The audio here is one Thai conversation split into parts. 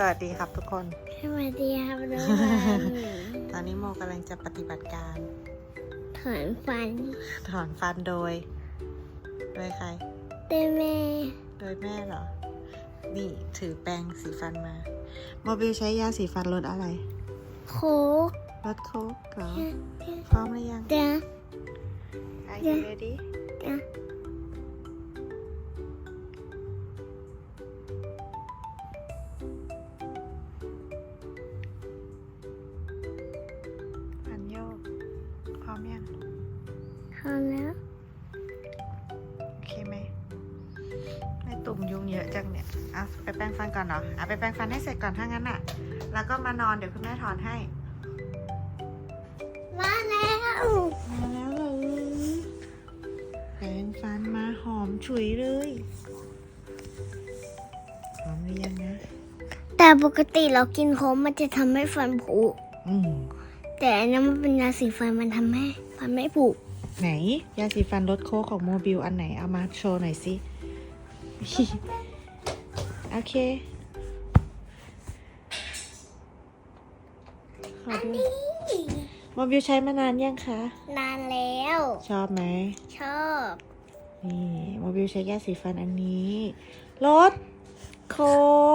สวัสดีครับทุกคน สวัสดีครับน้องตอนนี้โมกำลังจะปฏิบัติการ ถอนฟัน ถอนฟันโดย โดยใครเต้แม่ โดยแม่เหรอ นี่ถือแปรงสีฟันมา โมบิลใช้ยาสีฟันรสอะไร โค้กรสโค้กเหรอพร้อมหรือยังจ้ะ Are you ready จ้ะ อมแล้วโอเคไหมไม่ตุ่มยุงเยอะจังเนี่ยเอาไปแปรงฟันก่อนเหรอเอาไปแปรงฟันให้เสร็จก่อนถ้างั้นอะ แล้วก็มานอนเดี๋ยวคุณแม่ถอนให้ มาแล้วมาแล้วเหรอแปรงฟันมาหอมฉุยเลยหอมหรือยังนะแต่ปกติเรากินโค้กมันจะทำให้ฟันผุอืมแต่อันนั้นมันเป็นยาสีฟันมันทำให้ฟันไม่ผุ ไหน ยาสีฟันรสโค้กของโมบิลอันไหน เอามาโชว์หน่อยสิ โอเค ขอดูโมบิลใช้มานานยังคะ นานแล้ว ชอบไหม ชอบนี่โมบิลใช้ยาสีฟันอันนี้รสโค้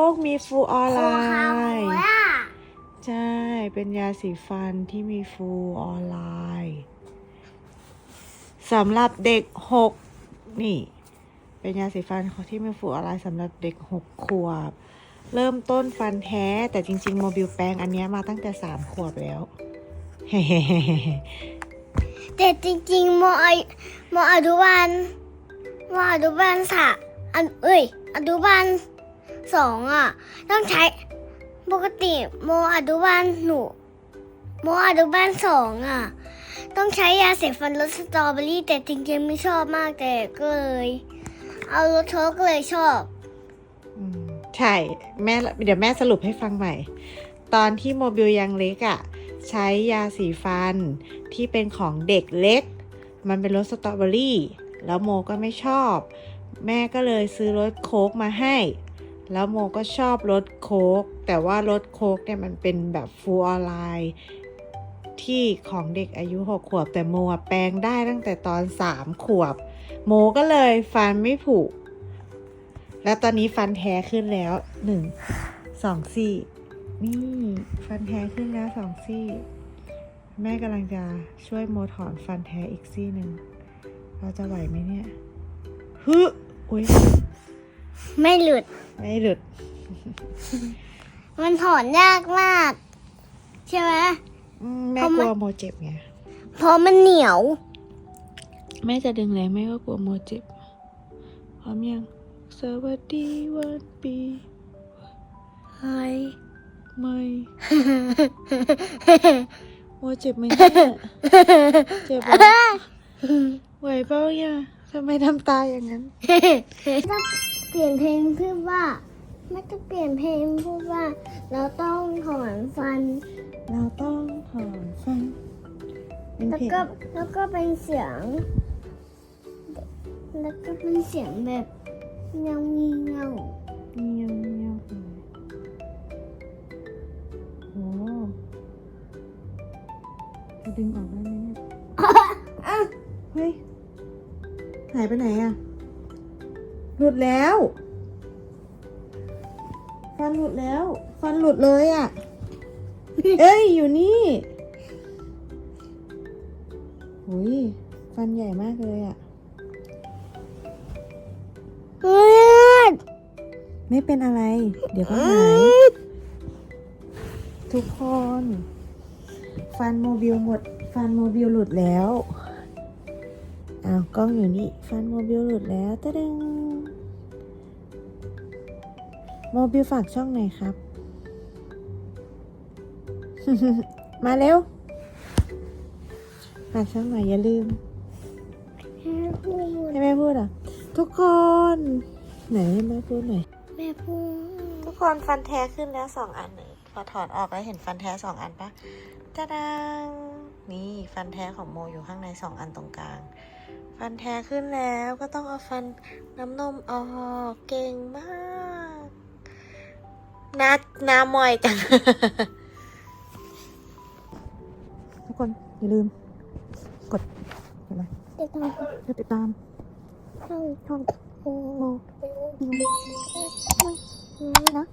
กมีฟลูออโคไรคาโคด์ล่า ใช่ เป็นยาสีฟันที่มีฟลูออไรด์ สำหรับเด็กหกนี่ เป็นยาสีฟันที่มีฟูออไรสำหรับเด็กหกขวบ เริ่มต้นฟันแท้ แต่จริง ๆ โมบิลแปรงอันนี้มาตั้งแต่สามขวบแล้ว แต่จริงๆโมอโมอนุบาลโมอนุบาลสะอันเอ้ยอนุบาลสองอะ ต้องใช้ปกติโมอนุบาลหนูโมอนุบาลสองอะ ต้องใช้ยาเสพฟันรสสตรอเบอรี่ แต่จริงๆไม่ชอบมากแต่ก็เลยเอารสโชกเลยชอบ อืมใช่แม่เดี๋ยวแม่สรุปให้ฟังใหม่ ตอนที่โมบิลยังเล็กอะ่ะ ใช้ยาสีฟันที่เป็นของเด็กเล็ก มันเป็นรสสตรอเบอรี่ แล้วโมก็ไม่ชอบ แม่ก็เลยซื้อรสโค้กมาให้ แล้วโมก็ชอบรสโค้กแต่ว่ารสโค้กเนี่ยมันเป็นแบบฟูออไลน์ ที่ของเด็กอายุ 6 ขวบ แต่โมอะแปลงได้ตั้งแต่ตอน 3 ขวบ โมก็เลยฟันไม่ผุ แล้วตอนนี้ฟันแท้ขึ้นแล้วหนึ่งสองซี่นี่ฟันแท้ขึ้นแล้วสองซี่ แม่กำลังจะช่วยโมถอนฟันแท้อีกซี่หนึ่งเราจะไหวไหมเนี่ยฮึอุ้ยไม่หลุด ไม่หลุด มันถอนยากมาก ใช่ไหมอืม แม่ทำไมกลัวโมเจ็บไง เพราะมันเหนียว แม่จะดึงแรงแม่ก็กลัวโมเจ็บพร้อมยัง สวัสดีวันปีเฮ้ยไม่โมเจ็บไหมเนี่ยเจ็บเหรอไหวเปล่าเนี่ยทำไมทำตาอย่างนั้นต้องเปลี่ยนเพลงเพื่อว่าไม่ต้องเปลี่ยนเพลงพูดว่า เราต้องถอนฟัน เราต้องถอนฟันเป็นแล้วเพลงก็แล้วก็เป็นเสียง แล้วก็เป็นเสียงแบบเงาเงาเงียวเงียวโอ้จะดึงออกได้ไหมเนี่ยเฮ้ยหายไปไหนอะหลุดแล้ว ฟันหลุดแล้ว ฟันหลุดเลยอะเอ้ย อยู่นี่หุยฟันใหญ่มากเลยอะเฮ้ยไม่เป็นอะไร เดี๋ยวก็หาย ทุกคน ฟันโมบิลหมด ฟันโมบิลหลุดแล้วอ้าวกล้องอยู่นี่ ฟันโมบิลหลุดแล้วตะดึง โมบิลฝากช่องไหนอยครับ มาเร็ว ฝากช่องหน่อยอย่าลืมพูดให้แม่พูดอะ ทุกคน ไหนให้แม่พูดหน่อย แม่พูด ทุกคนฟันแท้ขึ้นแล้วสองอันหนึ่งพอถอนออกแล้วเห็นฟันแท้สองอันปะจะดังนี่ฟันแท้ของโมอยู่ข้างในสองอันตรงกลาง ฟันแท้ขึ้นแล้วก็ต้องเอาฟันน้ำนมออกเก่งมาก หน้าหน้ามอยจัง ทุกคนอย่าลืม กดกดอะไรติดตามกดติดตามช่องช่องโอ้โหนะ